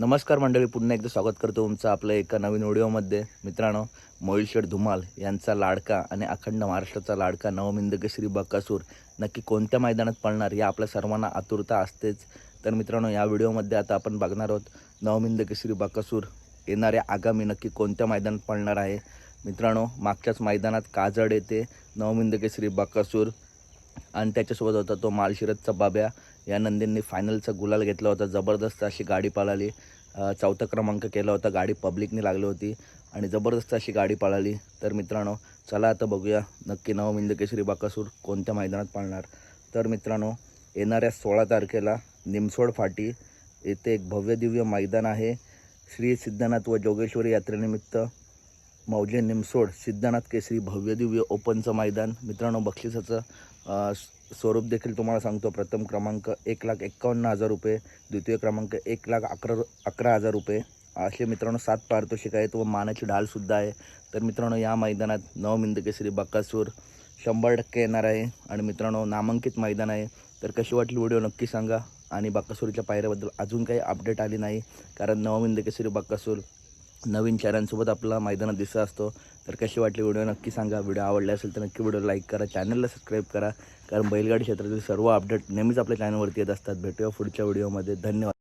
नमस्कार मंडळी पुन्हा एकदा स्वागत करतो तुमचं आपलं एका नवीन व्हिडिओमध्ये मित्रांनो मोहिल शेठ धुमाल यांचा लाडका आणि अखंड महाराष्ट्राचा लाडका नवमिंद श्री बकासूर नक्की कोणत्या मैदानात पळणार या आपल्या सर्वांना आतुरता असतेच. तर मित्रांनो या व्हिडिओमध्ये आता आपण बघणार आहोत नवमिंद श्री बकासूर येणाऱ्या आगामी नक्की कोणत्या मैदानात पळणार आहे. मित्रांनो मागच्याच मैदानात काजड येथे नवमिंदकेश्री बकासूर आणि त्याच्यासोबत होता तो मालशिरतचा बाब्या. या नंदींनी फायनलचा गुलाल घेतला होता. जबरदस्त अशी गाडी पळाली. चौथा क्रमांक केला होता. गाडी पब्लिकने लागली होती. आणि जबरदस्त अशी गाडी पळाली. तर मित्रांनो चला आता बघूया नक्की नवमिंद केसरी बाकासूर कोणत्या मैदानात पाळणार. तर मित्रांनो येणाऱ्या सोळा तारखेला निमसोड फाटी येथे एक भव्य दिव्य मैदान आहे. श्री सिद्धनाथ व जोगेश्वरी यात्रेनिमित्त मौजे निमसोड सिद्धनाथ केसरी भव्य दिव्य ओपनचं मैदान. मित्रांनो बक्षिसाचं स्वरूप देखील तुम्हाला सांगतो. प्रथम क्रमांक एक लाख एक्कावन्न हजार रुपये. द्वितीय क्रमांक एक लाख अकरा अकरा हजार रुपये. असे मित्रांनो सात पारितोषिक आहेत व मानाची ढालसुद्धा आहे. तर मित्रांनो या मैदानात नवमिंद केसरी बक्कासूर शंभर टक्के येणार आहे. आणि मित्रांनो नामांकित मैदान आहे. तर कशी वाटली व्हिडिओ नक्की सांगा. आणि बक्कासूरच्या पायऱ्याबद्दल अजून काही अपडेट आली नाही. कारण नवमिंद केसरी बक्कासूर नवीन चेहऱ्यांसोबत आपला मैदानात दिसत असतो. तर कशी वाटली व्हिडिओ नक्की सांगा. व्हिडिओ आवडला असेल तर नक्की व्हिडिओ लाईक करा. चॅनलला सबस्क्राईब करा. कारण बैलगाडी क्षेत्रातील सर्व अपडेट नेहमीच आपल्या चॅनलवरती येत असतात. भेटूया पुढच्या व्हिडिओमध्ये धन्यवाद.